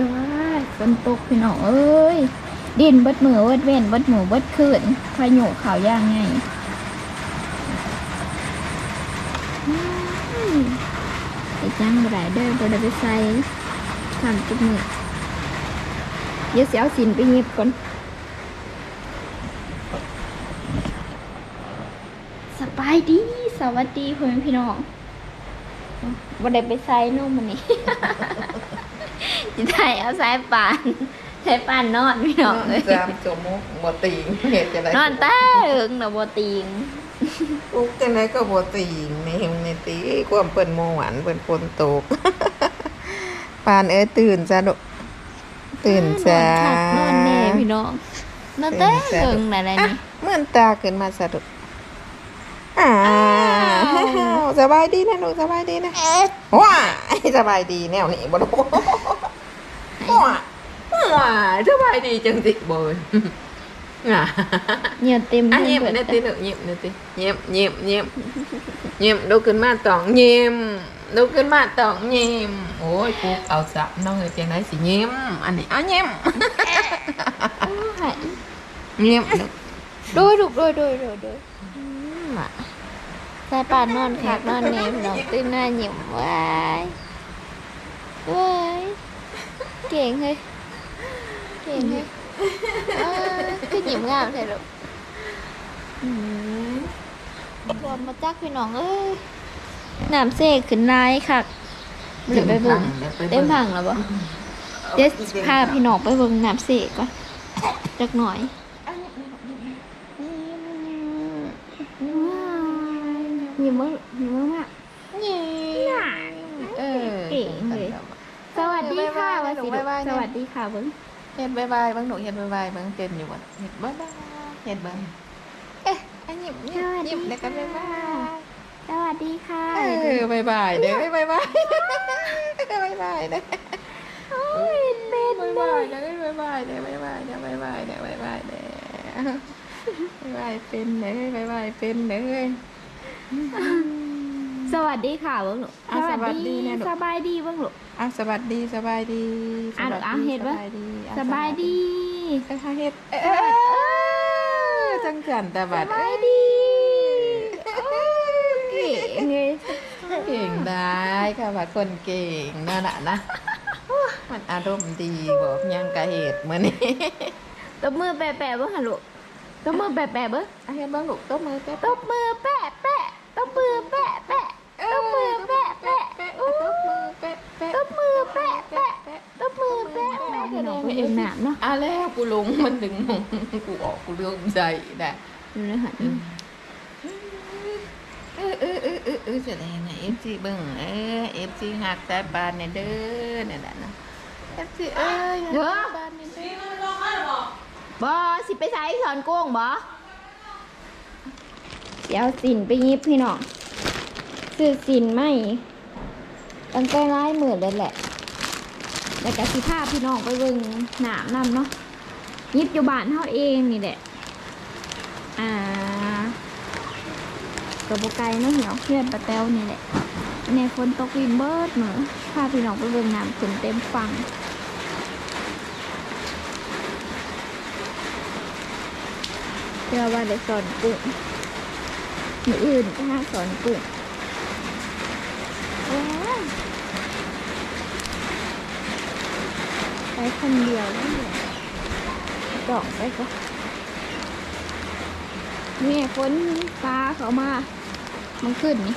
ตัวฝนตกพี่น้องเอ้ยดินเบิดมือเบิดเว้นเบิดหมูเบิดคืนพายุข่าวย่างไงอืมไอ้จังบ่ได้เด้อบ่ได้ไปใส่ทำจุกมือเดี๋ยวสิเอาสินไปหยิบก่อนสบายดี สวัสดีพ่อแม่พี่น้องบ่ได้ไปใส่นมมันนี่ จิไทยเอาสายป่านสายป่านนอนพี่น้องเลยจามจมุกบ่ติงเห็ดจะได้นอนตาเอิงนะบ่ติงอุกจังไดก็บ่ติงนี่เฮงในตีความเปิ้นโมหวานเปิ้นฝนตกปานเอ้ยตื่นจ้ะลูกตื่นจ้านอนคักนอนแน่พี่น้องนอนตาเอิงน่ะอะไรอะนี่เมื่อนตาขึ้นมาสะดุกอ่าอ้าวสบายดีนะลูกสบายดีนะว้าย สบายดีแนวนี้บ่ลูกว้ายว้ายสบายดีจังสิบ่เว้ยอะเหนียวเต็มอันเพิ่เงียบเบิดนี่ติลูกเงียบนี่ติเงียบเงียบเงียบเงียบลุกขึ้นมาต้องเงียบลุกขึ้นมาต้องเงียบโอ้ยกูเอาสับน้องเอ้ยจังไดสิเงียบอันนี้อะเงียบให้เงียบลูกโดยลูกโดยโดยโดยโดยอืมอะสายป่านนอนคักนอนแน่พี่น้องตื่นหน้าหยิบว้ายว้าย เก่งเฮ้ย เก่งเฮ้ยเอ้ยคือหยิบงามแท้ลูกอืมรวมมาจักพี่น้องเอ้ยน้ำเสกขึ้นนายค่ะเดี๋ยวไปเบิ่งเต็มพังแล้วบ่เดี๋ยวพาพี่น้องไปเบิ่งน้ำเสกก่อนจักหน่อยยิ้มมึงยิ้มมึงมากเออเก่งเลย สวัสดีค่ะวาสิบ๊ายบายสวัสดีค่ะเบิ่งเฮ็ดบ๊ายบายเบิ่งหนูเฮ็ดบ๊ายบายเบิ่งเป็นอยู่บ่เฮ็ดบ๊ายบายเฮ็ดเบิ่งเอ๊ะอันยิ้มยิ้มยิ้มแล้วก็บ๊ายบายสวัสดีค่ะเออบายบายเด้อบายบายบายบายเด้อโอ้ยเป็นบายเลบายยเด้อบายบายเด้อบายบายเด้อบายบายเด้อบายบายเด้อบายบายเป็นเด้อบายบายเป็นเด้อ สวัสดีค่ะเบิ่งลูกอะสวัสดีนะลูก สบายดีเบิ่งลูกอะสวัสดีสบายดีอะลูกอะเฮ็ดสบ่บายดีอะสบายดีเออเฮ็ดเออจังจันตะบัดสบายดีเก๋ไงเก่งได้ค่ะว่าคนเก่งนั่นน่ะนะ มันอารมณ์ดีบอกยังกะเหตุมื้อนี้ตบมือแปะแปะเบิ้งหันลูกตบมือแปะแปะเบิ้งอะเฮ็ดเบิ่งลูกตบมือแป๊บตบมือแปะแปะตบมือแปะแปะตบมือแปะแปะ ตบมือแปะแปะ ตบมือแปะแปะตบมือแปะแปะพี่ น้องเองหนามเนาะอะแล้วกูลงมันดึงมงกูออกกูเรื่องใจได้ดูนะฮะเออเออเออเออเออแสดงนะ FC เบิ่งเออ FC หักสายปานเนี่ยเด้อนั่นแหละนะ FC เอ้ยหักสายปานเนี่ยเด้อบอสิไปใส่สอนโกงบอเดี๋ยวสินไปยิบพี่น้องซื้อสินไหมตั้งแต่ร้ายหมื่นเลยแหละ แล้วก็สิพาพพี่น้องไปเบิ่งหนามนำเนาะยิบอยู่บ้านเฮาเองนี่แหละ อ่ากระบไกเนาะเหี่ยวเพื่อนปะแต้วนี่แหละในฝนตกวินเบิร์ดเหมือพาพี่น้องไปเบิ่งน้ำขึ้นเต็มฟังเชื่อว่าได้สอนกุ้งมืออื่นก็ห้าสอนกุ้งว้าว ไปคนเดียวแล้เนี่ยดอกไปก็เนี่ฝนฟ้าเขามา มันขึ้นนี่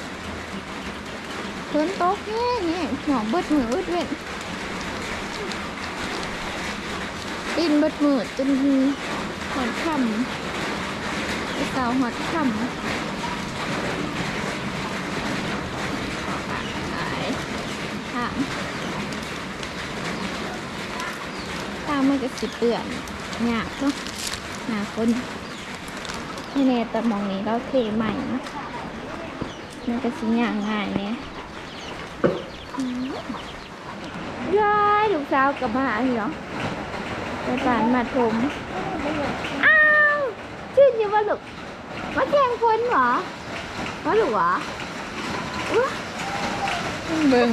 ฝนตกแง่เนี่ยหนองเบิดมือดเว้นดินเบิดมือจนหอนค่ำไปเก่าหอดคำหายทางตาม มันก็สิเปื่อนยากเนาะหนาคนให้แน่แต่มองนี้เราเทใหม่เนาะมันก็สิยากง่ายเนี่ยอืมยายลูกสาวกลับมาเหรอไปบ้านมาถมอ้าวชื่นยู่ว่าลูกมาแกงคนเหรอมาลูกเหรอเบิ่ง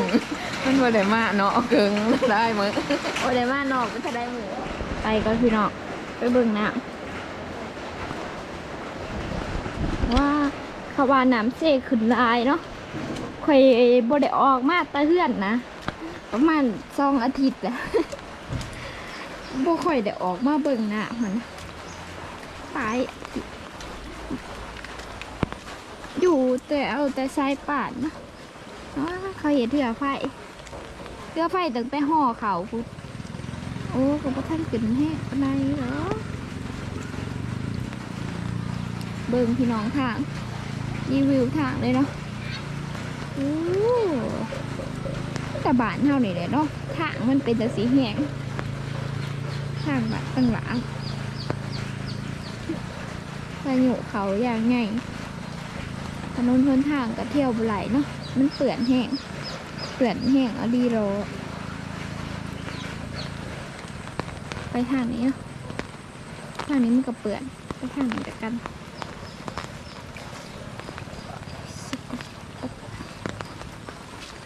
มันบ่ได้มาเนาะเกิงได้มื้อโอ้ได้มานอกก็จะได้มือไปก็พี่นองไปเบิ่งน้ำว่าขาวาน้ำเซขึ้นลายเนาะค่อยบ่ได้ออกมาตะเฮือนนะ ประมาณสองอาทิตย์แหละบ่ค่อยได้ออกมาเบิ่งน้ำมันไปอยู่แต่เอาแต่สายป่านนะเขาเห็นเถื่อไฟ เถื่อไฟตั้งแต่ห่อเขาพุดโอ้ก็บ่ทันขึ้นแห้ปานใดเหรอเบิ่งพี่น้องทางรีวิวทางเลยเนาะโอ้แต่บ้านเฮานี่แหละเนาะทางมันเป็นแต่สีแหงทางแบบตั้งหลังพายุเขาอย่างไงถนนทนทางก็เที่ยวบ่ไหลเนาะมันเปื่อนแห้ง เปื่อนแห้งอดีโรไปทางนี้ทางนี้มันก็เปื่อนไปทางไหนแต่กัน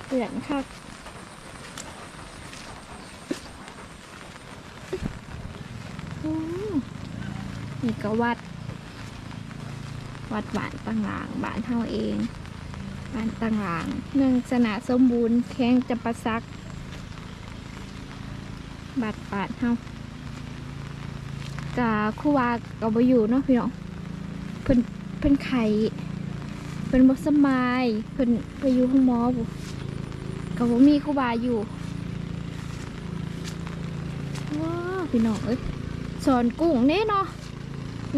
เปื่อนค่ะอืมนี่ก็วัด วัดบ้านต่างหลางบ้านเท่าเอง บ้านต่างหลางเมืองสนาสมบูรณ์แข้งจะประซักบัดบาดเฮากะคู่วากับอยู่เนาะพี่น้องเพิ่นเพิ่นไข่เพิ่นบสำบายเพิ่นไปอยู่ห้องหมอบุกับบ่มีครูบาอยู่ว้าพี่น้องเอ้ยสอนกุ้งเน่เนาะ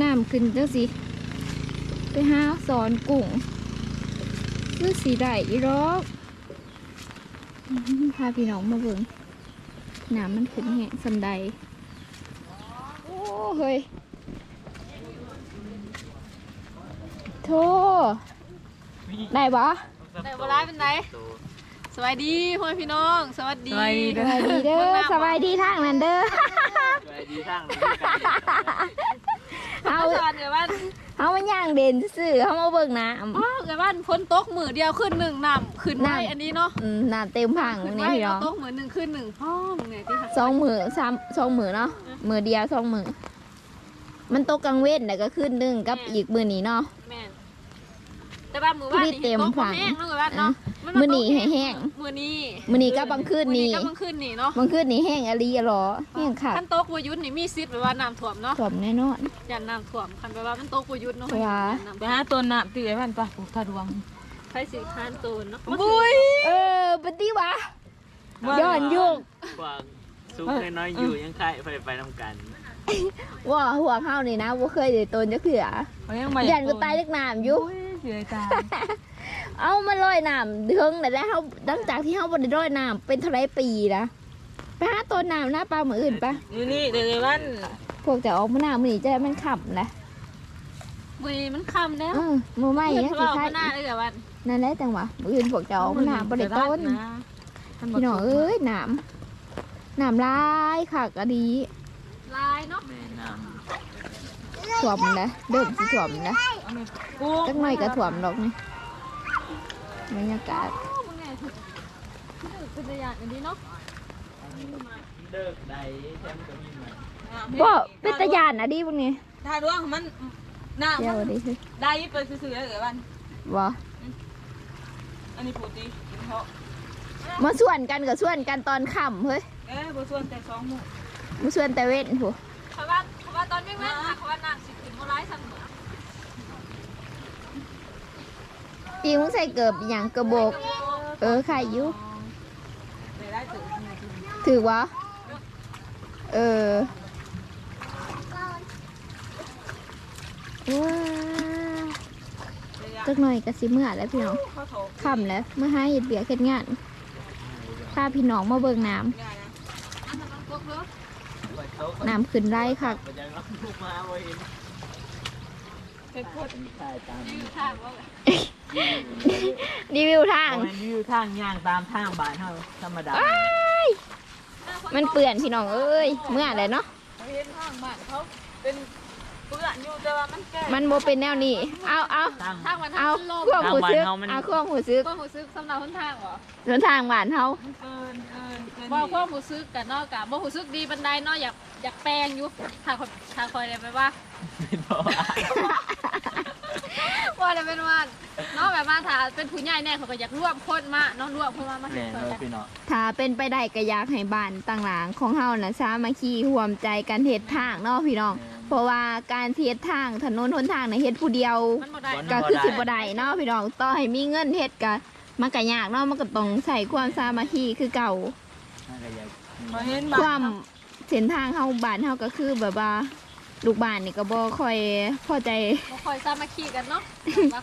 น้ำขึ้นจังสิไปหาสอนกุ้ง คือสีได้อีรอกพาพี่น้องมาเบิ่งน้ำมันขึ้นแห้งสันใด โอ้เฮ้ยโธ่ได้ปะแต่บ่ร้ายเป็นไดสวัสดีพ่อพี่น้อง สวัสดี สวัสดีเด้อสบายดีทางนั้นเด้อไปดีทางเอาเอาสวัสดีบ้าน เอามันย่างเด่นซื่อๆเอามาเบิ่งน้ำอ๋อเกิดบ้านพ้นตกมือเดียวขึ้นหนึ่งน้ำขึ้นไว้น้ำ อันนี้เนาะอืมน้ำเต็มผังขึ้นนี่ไว้พี่น้เอาองตกมือหนึ่งขึ้นหนึ่งพ่อมึงไงที่หักสองมือสามสองมือเนาะมือเดียวสองมือมันตกกลางเว้นแต่ก็ขึ้นหนึ่งกับอีกมือนี้เนาะ แม่นแต่บ้านมือบ้านผู้ที่เต็มตกผับ่งแห้งเนาะเกิดบ้านเนาะอะ มื้อนี้ให้แห้ง มือนี้มือนี้ก็บังคืนมื้อนี้ก็บังคืนนี่เนาะบางคืนนี้แห้งอะไรอะหรอแห้งขาดขั้นตกวยุทธนี่มีซิดแบบว่าน้ำท่วมเนาะสมแน่นอนยันน้ำท่วมคันแบบว่ามันตกวยุทธเนาะว้ายันน้ำไปหาต้นน้ำตื้อไอ้พันปะปลูกทาดวงใครสิคานโตนเนาะบุยเออปฏิวะย้อนยุกกวางซุกน้อยๆอยู่ยังไข่ไปไปน้ำกันว่าหัวเข้านี่นะว่าเคยได้ตนจะเขือเขายังมายันก็ตายเล็กน้ำอยู่บุยเสียตาย เอามาลอยน้ำเดืองแต่แล้วเขาหลังจากที่เขาบไดลอยน้ำเป็นเท่าไรปีนะไปหาตัวน้ำหน้าปลาเหมือนอื่นปะอยู่นี่เดี๋ยวไอ้พันพวกจะออกมาหน้ามือนี่จะได้มันขับนะมือนี้มันค่ำแล้วเออมือไม่เพื่อนยังเขาสิเอาใช่มาหน้าเลยเกิดบ้านนั่นแหละจังหวะมืออื่นพวกจะออกมาหน้าบริต้นพี่น้องเอ้ยน้ำน้ำลายค่ะกะดีลายเนาะแม่น้ถ่วมนะเดิมสิถ่วมนะกูจักหน่อยก็ถ่วมดอกนี่ บรรยากาศโอ้มึงไงถึงเป็นระยะอย่างนี้เนาะำเลิกใดแชมป์ก็มีมาบ่เป็นตะยานอะดีพวกนี้ทาดวงมันหน้าเดี๋ยวมันดิสิได้ไปซื้อๆไอ้พันบ่อันนี้ปกติเพราะมาส่วนกันกับส่วนกันตอนค่ำเฮ้ยเอ้ยบ่ส่วนแต่สองหมู่มาส่วนแต่เว้นผู้เพราะว่าเพราะว่าตอนแม่แม่ค่ะเพราะว่าน้ำสิขึ้นโมไลายสั่งเหมือ นปีมึงใส่เกิบอย่างกระโบกเออไข่อยู่ได้ได้ถึงถือวะ เออว้าจักหน่อยก็สิเมื่อแล้วพี่น้องข้าวโถค่ำแล้ว เมื่อให้เห็ดเบียกเห็ดงานพาพี่น้องมาเบิ่งน้ง่ายนะอันนั้นมันกน้ำน้ำขึ้นไร่ค่ะเรใช่ตามยืดทางว่ารีวิวทางโมเมนวิวทางย่างตามทางบ้านเฮาธรรมดามันเปื่อนพี่น้องเอ้ย เมื่อไรเนาะเขาเห็นทางบ้านเขาเป็นเปื้อนอยู่แต่ว่ามันแก่มันโมเป็นแนวนี้ เอาเอาตั้งทางมันเอาทางลมควบหูซึกทางบ้านเฮามัน เอาควบหูซึกก็หูซึกสำหรับคนทางเหรอเดินทางหวานเฮาเกินเกินเกินว่าพวกหูซึกกันเนาะกะบ่หูซึกดีบันไดเนาะอยากอยากแปลงอยู่ทางคอยทางคอยได้ไปว่า เป็นบ่ว่า ได้เป็นว่าเนาะแบบว่าถ้าเป็นผู้ใหญ่แน่เขาก็อยากรวบคนมาเนาะรวบคนมามาแม่เห็นนคอยเลยกันพี่น้องถ้าเป็นไปได้ก็อยากให้บ้านต่างหลังของเฮาน่ะสามัคคีร่วมใจกันเฮ็ดทางเนาะพี่น้อง เพราะว่าการเฮ็ดทางถนนหนทางน่ะเฮ็ดผู้เดียว มันบ่ได้ก็คือสิบ่ได้เนาะพี่น้องต่อให้มีเงินเฮ็ดก็มันก็ยากเนาะมันก็ต้องใช้ความสามัคคีคือเก่า น่าจะอยาก บ่เห็นความเส้นทางเฮาบ้านเฮาก็คือแบบว่า ลูกบ้านนี่ก็บ่ค่อยพอใจ บ่ค่อยสามัคคีกันเนาะ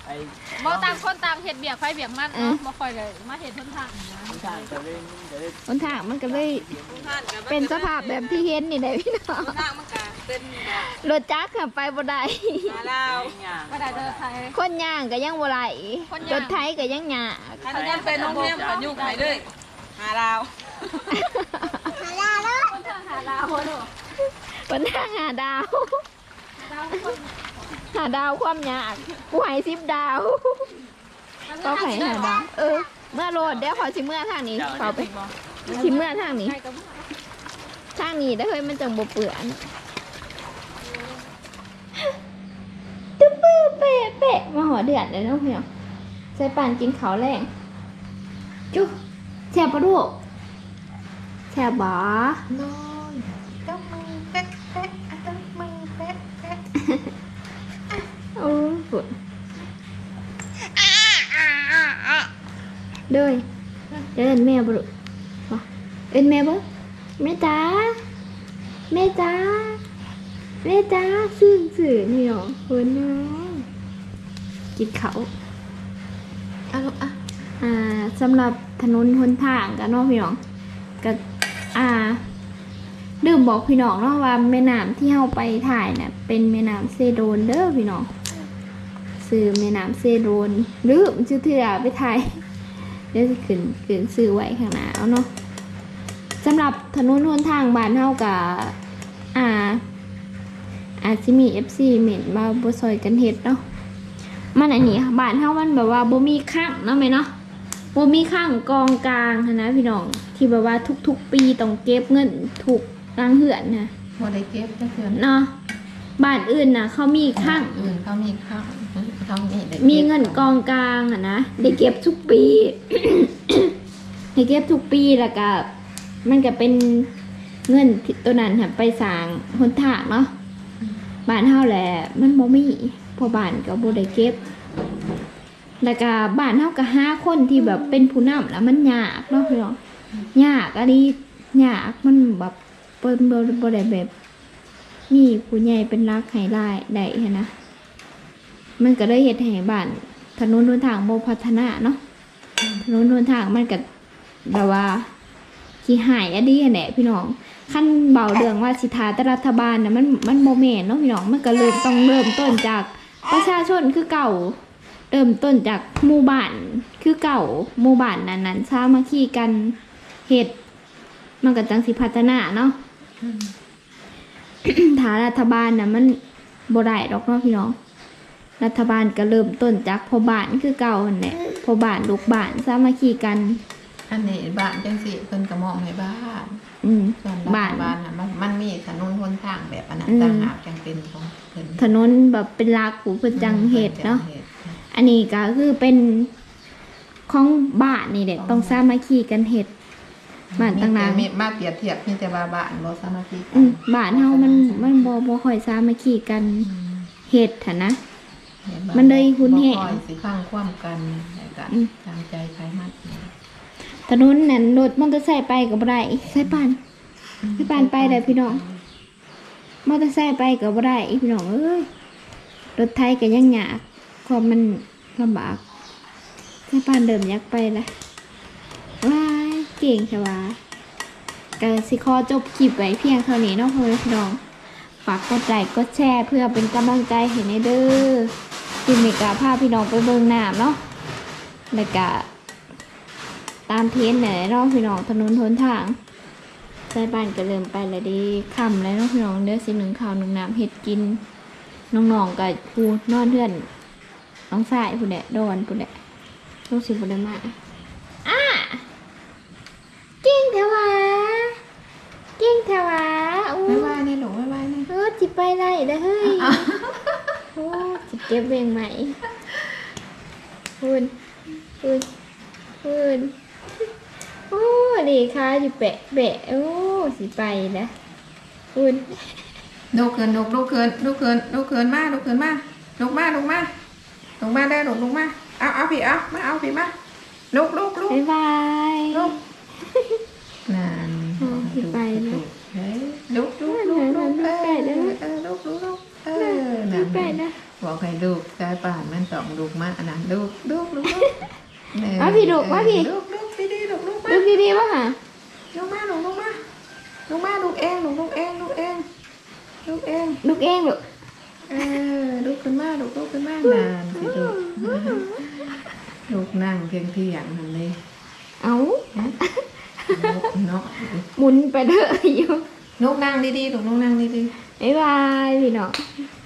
ไอ้บ่ต่างคนต่างเฮ็ดเบียกไฟเบียกมันเออเนาะบ่ค่อยเลยมาเฮ็ดทนทางนะผู้ชายจะเล่นจะเล่นหนทางมันก็เลยเป็นสภาพแบบที่เห็นนี่แหละพี่น้องทางมันก็เป็นแบบรถจักรขับไปบ่ได้มาลาวบ่ได้เด้อไทยคนย่างก็ยังบ่ไหลคนย่างรถไถก็ยังยากอันนั้นเป็นโรงเรียนกันยุ่งไทยเลยหาลาวหาลาวแล้วคนทางหาลาวเนาะคนทางหาดาวดาวคนหาดาวความยากกูให้สิบดาว ก็ให้หาดาว เออ เมื่อโลดเดี๋ยวขอสิเมื่อทางนี้เขาไปสิเมื่อทางนี้ใครก็บ่ทางนี้ได้อเฮ้ยมันจังบ่เปื่อนตึ๊บปื้อเป๊ะเป๊ะมาหัวเดือดเลยเนาะพี่น้องใส่ปานกินข้าวแรง จุ๊บแซ่บปะลูกแซ่บบ่น้อย เด้ยเดินแม่บ่ลูกบ่เอิ้นแม่บ่แม่จ๋าแม่จ๋าแม่จ๋าซื่อซื่อนี่หรอเพิ่นน้องกินข้าวเอาลูกอะอ่าสำหรับถนนหนทางกันเนาะพี่น้องก็อ่าลืมบอกพี่น้องเนาะว่าแม่น้ำที่เฮาไปถ่ายเนี่ยเป็นแม่น้ำเซโดนเด้อพี่น้องซื้อแม่น้ำเซโดนลืมชื่อเถื่อไปถ่าย เดี๋ยวจะขึ้นขึ้นซื้อไว้ข้างหน้าเอาเนาะสำหรับถนนหนทางบ้านเฮากับอ่า อาจจะมี FC เหม็นมาบ่ซอยกันเฮ็ดเนาะมันอันนี้บ้านเฮามันแบบว่าบ่มีข้างเนาะแม่เนาะบ่มีข้างกองกลางนะพี่น้องที่แบบว่าทุกๆปีต้องเก็บเงินถูกรังเหือนนะบ่ได้เก็บจักเทื่อเนาะ บ้านอื่นน่ะเขามีข้าง อื่นเขามีข้างเขามีได้มีเงินกองกลางอะนะได้เก็บทุกปี ได้เก็บทุกปีแล้วก็มันก็เป็นเงินที่ตัวนั้นค่ะไปสร้างหนทางเนาะบ้านเฮาแหละมันบ่มีเพอบ้านก็บ่ได้เก็บ แล้วก็บ้านเฮาก็หาคนที่แบบเป็นผู้นำแล้วมันยากเนาะพี่น้องยากอันนี้ยากมันแบบเปิ้นบ่บ่ได้แบบ มีผู้ใหญ่เป็นรักให้รายได้หั้นนะมันก็ได้เฮ็ดให้บ้านถนนหนทางบ่พัฒนาเนาะถนนหนทางมันก็แบบว่าขี้หายอะดีแหละพี่น้องขั้นเบาเรื่องว่าสิทาแต่รัฐบาลนะมันมันบ่แมนเนาะพี่น้องมันก็เริ่มต้องเริ่มต้นจากประชาชนคือเก่าเริ่มต้นจากหมู่บ้านคือเก่าหมู่บ้านนั้นนั้นๆสามัคคีกันเฮ็ดมันก็จังสิพัฒนาเนาะ ถ้ารัฐบาลน่ะมันบ่ได้ดอกเนาะพี่น้อง รัฐบาลก็เริ่มต้นจากพ่อบ้านคือเก่าหั่นแหละพ่อบ้านลูกบ้านสามัคคีกัน อันนี้บ้านจังสิเพิ่นก็มองให้บ้านอืม ส่วนบ้านบ้านน่ะมันมันมีถนนหนทางแบบอันนั้นอืมต่างหากจังเป็นของเพิ่นถนนแบบเป็นหลักผู้เพิ่นจังเฮ็ดเนาะ พิ่จังฮ็ดอันนี้ก็คือเป็นของบ้านนี่แหละต้องสามัคคีกันเฮ็ด บ้านต่างๆมีมาเปรียบเทียบมีแต่ว่าบ้านบ่สามัคคีกัอืมบ้านเฮามันมันบ่บ่ค่อยสามัคคีกันเฮ็ดหันนะเห็บ้ามันเลยหุนแหงบ่ค่อยสิข้างความกันแล้วก็อืมทางใจใครมันถนนนั่นรถมอเตอร์ไซค์ไปก็บ่ได้ใส่ปานใส่ปานไปได้พี่น้องมอเตอร์ไซค์ไปก็บ่ได้พี่น้องเอ้ยรถไทยก็ยังยากความมันลำบากใส่ปานเดิมอยากไปละว้าย เก่งใช่ว่าก็สิขอจบคลิปไว้เพียงเท่านี้เนาะพ่อแม่พี่น้อง ฝากกดไลค์กดแชร์เพื่อเป็นกำลังใจให้ในเด้อคลิปนี้ก็พาพี่น้องไปเบิ่งน้ำเนาะแล้วก็ตามเทรนด์เนี่ยเนาะพี่น้องถนนทนทางใส่บ้านก็เริ่มไปแล้วดีคำแล้วเนาะพี่น้องเด้อสิหนึ่งข้าวหนึ่งน้ำเห็ดกินน้องๆกับผู้นอนเพื่อนน้องสายผู้ใดดโดนผู้ใดลูกศิษย์ผู้ใดมา ก่งเทวาเก่งเทวาอู้บ๊ายบายเนี่ยหนูบ๊ายบายเนี่ยเออจิไปไรเด้อเฮ้ยโอ้จิเก็บเวงใหม่คุณคุณคุณโอ้ดีค่ะจิแปะแปะโอ้สิไปนะคุณลูกเกินลูกลูกเกินลูกเกินลูกเกินมาลูกเกินมาลูกมาลูกมาลูกมาได้ลูกลูกมาเอาเอาพี่เอามาเอาพี่มาลูกลูกลูกบ๊ายบายลูกนานอ๋อพี่ ไปนะเฮ้ยลูกลูกลูกลูกเออเออลูกลูกลูกเออนั่พี่นไปนะบอกให้ลูกกายป่านมันต้องลูกมาอันนั้นลูกลูกลูกลูกเออมาพี่ลูกมาพี่ลูกลูกดีดีลูกลูกมาดูดีๆวะฮะลูกมาลูกลูกมาลูกมาลูกเองลูกลูกเองลูกเองลูกเองลูกเองลูกเออลูกขึ้นมาลูกลูกขึ้นมานานสิลูกลูกนั่งเพียงเที่ยงนั่นเลยเอา เนาะหมุนไปเด้ออยู่ลูกนั่งดีๆลูกลูกนั่งดีบ๊ายบายพี่น้องๆ